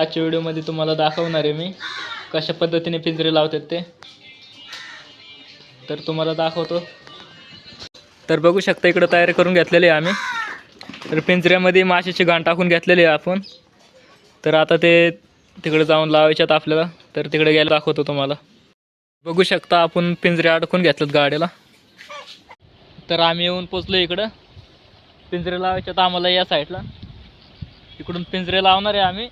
आजच्या व्हिडिओमध्ये तुम्हाला दाखवणार आहे मी कशा पद्धतीने पिंजरे लावतात ते. तर तुम्हाला दाखवतो. तर बघू शकता इकडं तयारी करून घेतलेले आहे आम्ही. तर पिंजऱ्यामध्ये माशाची घाण टाकून घेतलेली आहे आपण. तर आता ते तिकडे जाऊन लावायच्यात आपल्याला. तर तिकडे गेलं दाखवतो तुम्हाला. बघू शकता आपण पिंजरे अडकून घेतलेत गाडीला. तर आम्ही येऊन पोचलो इकडं. पिंजरे लावायच्यात आम्हाला या साईडला इकडून पिंजरे लावणार आहे आम्ही.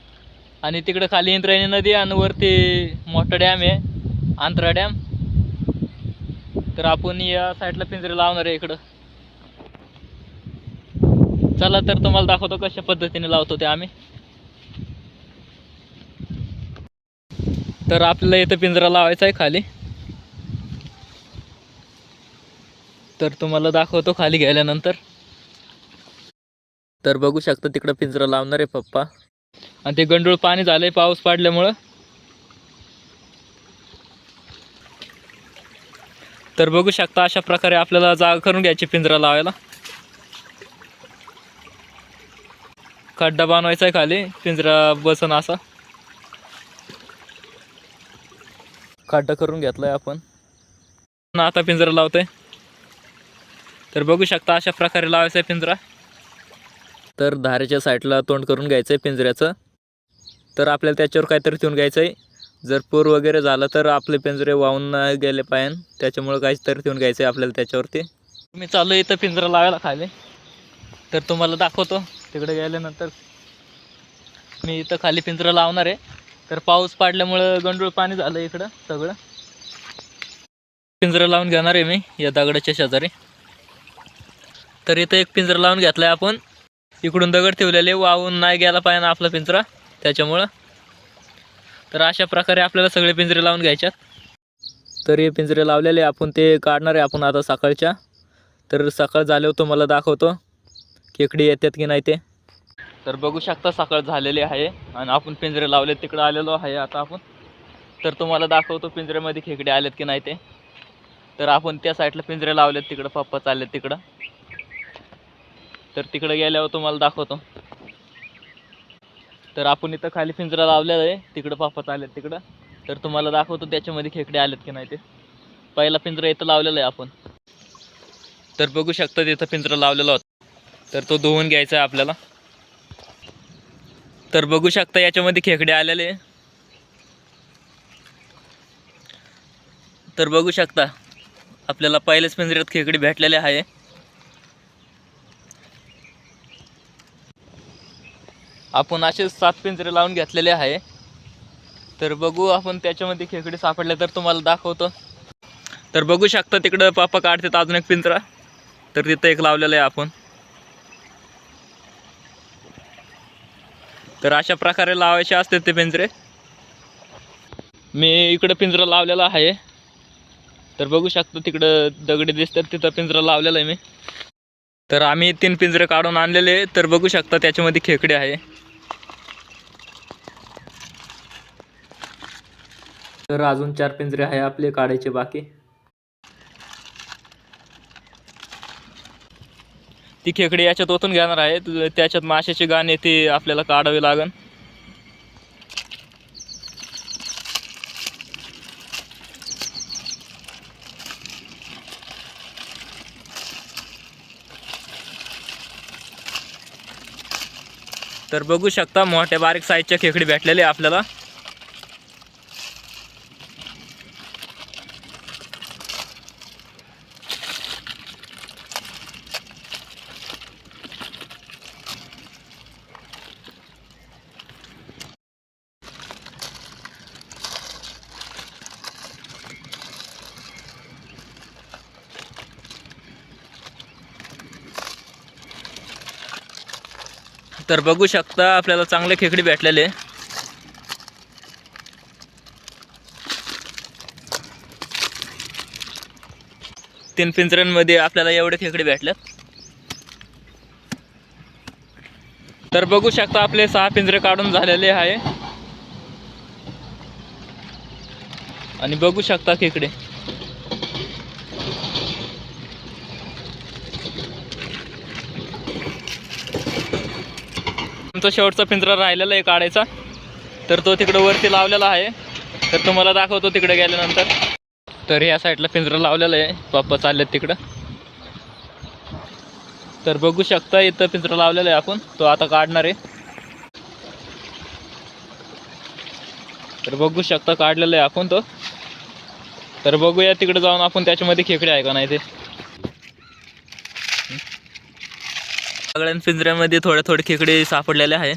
आणि तिकडं खाली इंद्रायणी नदी आणि वरती मोठा डॅम आहे आंतरा डॅम. तर आपण या साईडला पिंजरे लावणार आहे इकडं. चला तर तुम्हाला दाखवतो कशा पद्धतीने लावतो ते आम्ही. तर आपल्याला इथं पिंजरा लावायचा आहे खाली. तर तुम्हाला दाखवतो खाली गेल्यानंतर. तर बघू शकता तिकडं पिंजरा लावणार आहे पप्पा. आणि ते गंडूळ पाणी झालंय पाऊस पडल्यामुळं. तर बघू शकता अशा प्रकारे आपल्याला जागा करून घ्यायची पिंजरा लावायला. खड्डा बनवायचा आहे खाली पिंजरा बसन असा. खड्डा करून घेतलाय आपण. ना आता पिंजरा लावतोय. तर बघू शकता अशा प्रकारे लावायचा आहे पिंजरा. तर धारेच्या साईडला तोंड करून घ्यायचं आहे पिंजऱ्याचं. तर आपल्याला त्याच्यावर काहीतरी ठेवून घ्यायचं आहे जर पूर वगैरे झालं तर आपले पिंजरे वाहून नाही गेले पाहिजे त्याच्यामुळं काहीतरी ठेवून घ्यायचं आहे आपल्याला त्याच्यावरती. मी चाललो इथं पिंजरा लावायला खाली. तर तुम्हाला दाखवतो. तिकडे गेल्यानंतर मी इथं खाली पिंजरा लावणार आहे. तर पाऊस पाडल्यामुळं गंडूळ पाणी झालं इकडं सगळं. पिंजरा लावून घेणार आहे मी या दगडाच्या शेजारी. तर इथं एक पिंजरा लावून घेतला आहे आपण. इकडून दगड ठेवलेले वाहून नाही गेला पाहिजे ना आपला पिंजरा. त्याच्यामुळं. तर अशा प्रकारे आपल्याला सगळे पिंजरे लावून घ्यायच्यात. तर हे पिंजरे लावलेले आपण ते काढणार आहे आपण आता सकाळच्या. तर सकाळ झाल्यावर तुम्हाला दाखवतो. खेकडी येतात की नाही ते. तर बघू शकता सकाळ झालेली आहे आणि आपण पिंजरे लावले तिकडं आलेलो आहे आता आपण. तर तुम्हाला दाखवतो पिंजऱ्यामध्ये खेकडे आलेत की नाही ते. तर आपण त्या साईडला पिंजरे लावलेत तिकडं पप्पा चाललेत तिकडं. तर तिकडं गेल्यावर तुम्हाला दाखवतो. तर आपण इथं खाली पिंजरा लावलेला आहे. तिकडं पप्पा आलेत तिकडं. तर तुम्हाला दाखवतो त्याच्यामध्ये खेकडे आलेत की नाही ते. पहिला पिंजरा इथं लावलेला आहे आपण. तर बघू शकता तिथं पिंजरा लावलेला होता. तर तो धुवून घ्यायचा आहे आपल्याला. तर बघू शकता याच्यामध्ये खेकडे आलेले तर बघू शकता आपल्याला पहिल्याच पिंजऱ्यात खेकडे भेटलेले आहे. आपण असे सात पिंजरे लावून घेतलेले आहे. तर बघू आपण त्याच्यामध्ये खेकडे सापडले तर तुम्हाला दाखवतो. तर बघू शकता तिकडं पापा काढतात अजून एक पिंजरा. तर तिथं एक लावलेलं आहे आपण. तर अशा प्रकारे लावायचे असते ते पिंजरे. मी इकडं पिंजरा लावलेला आहे. तर बघू शकतो तिकडं दगडी दिसतात तिथं पिंजरा लावलेला आहे मी. तर आम्ही तीन पिंजरे काढून आणलेले तर बघू शकता त्याच्यामध्ये खेकडे आहे. तर अजून चार पिंजरे आहे आपले काढायचे बाकी. ती खेकडी याच्यात ओतून घेणार आहे. त्याच्यात माशाची गाणे ती आपल्याला काढावी लागेल तर बघू शकता मोठ्या बारीक साईजच्या खेकडी भेटलेले आपल्याला. तर बघू शकता आपल्याला चांगले खेकडी भेटलेले. तीन पिंजऱ्यांमध्ये आपल्याला एवढे खेकडे भेटल्यात तर बघू शकता आपले सहा पिंजरे काढून झालेले आहे. आणि बघू शकता खेकडे. आमचा शेवटचा पिंजरा राहिलेला आहे काढायचा. तर तो तिकडं वरती लावलेला आहे. तर तुम्हाला दाखवतो तिकडे गेल्यानंतर. तर या साईडला पिंजरा लावलेला आहे. पप्पा चाललेत तिकडं. तर बघू शकता इथं पिंजरा लावलेला आहे आपण. तो आता काढणार आहे. तर बघू शकता काढलेला आहे आपण तो. तर बघूया तिकडे जाऊन आपण त्याच्यामध्ये खेकडे आहे का नाही ते. सगळ्या पिंजऱ्यामध्ये थोडे थोडे खेकडे सापडलेले आहे.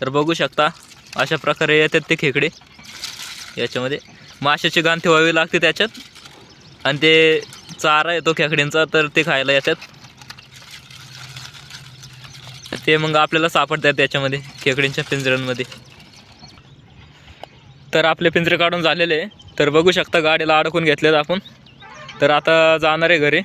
तर बघू शकता अशा प्रकारे येतात ते खेकडे. याच्यामध्ये माशाची गाण ठेवावी लागते त्याच्यात. आणि ते चारा येतो खेकड्यांचा तर ते खायला येतात. ते मग आपल्याला सापडतात त्याच्यामध्ये खेकड्यांच्या पिंजऱ्यांमध्ये. तर आपले पिंजरे काढून झालेले आहे. तर बघू शकता गाडीला अडकून घेतलेत आपण. तर आता जाणार आहे घरी.